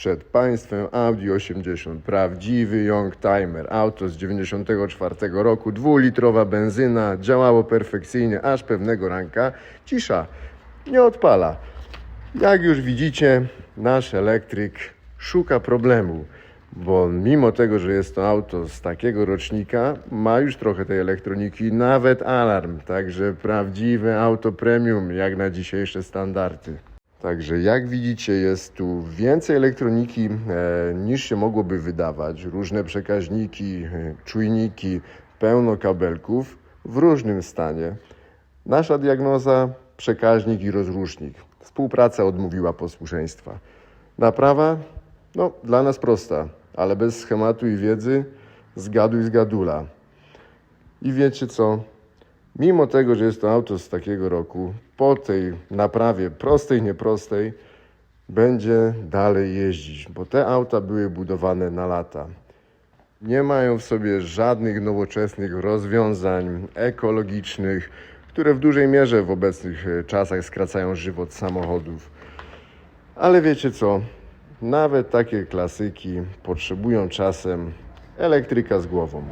Przed Państwem Audi 80, prawdziwy young timer, auto z 94 roku, dwulitrowa benzyna, działało perfekcyjnie, aż pewnego ranka cisza, nie odpala. Jak już widzicie, nasz elektryk szuka problemu, bo mimo tego, że jest to auto z takiego rocznika, ma już trochę tej elektroniki, nawet alarm, także prawdziwe auto premium, jak na dzisiejsze standardy. Także jak widzicie, jest tu więcej elektroniki e, niż się mogłoby wydawać. Różne przekaźniki, e, czujniki, pełno kabelków w różnym stanie. Nasza diagnoza przekaźnik i rozrusznik. Współpraca odmówiła posłuszeństwa. Naprawa? No, dla nas prosta, ale bez schematu i wiedzy zgaduj z gadula. I wiecie co? Mimo tego, że jest to auto z takiego roku, po tej naprawie prostej, nieprostej, będzie dalej jeździć, bo te auta były budowane na lata. Nie mają w sobie żadnych nowoczesnych rozwiązań ekologicznych, które w dużej mierze w obecnych e, czasach skracają żywot samochodów. Ale wiecie co? Nawet takie klasyki potrzebują czasem elektryka z głową.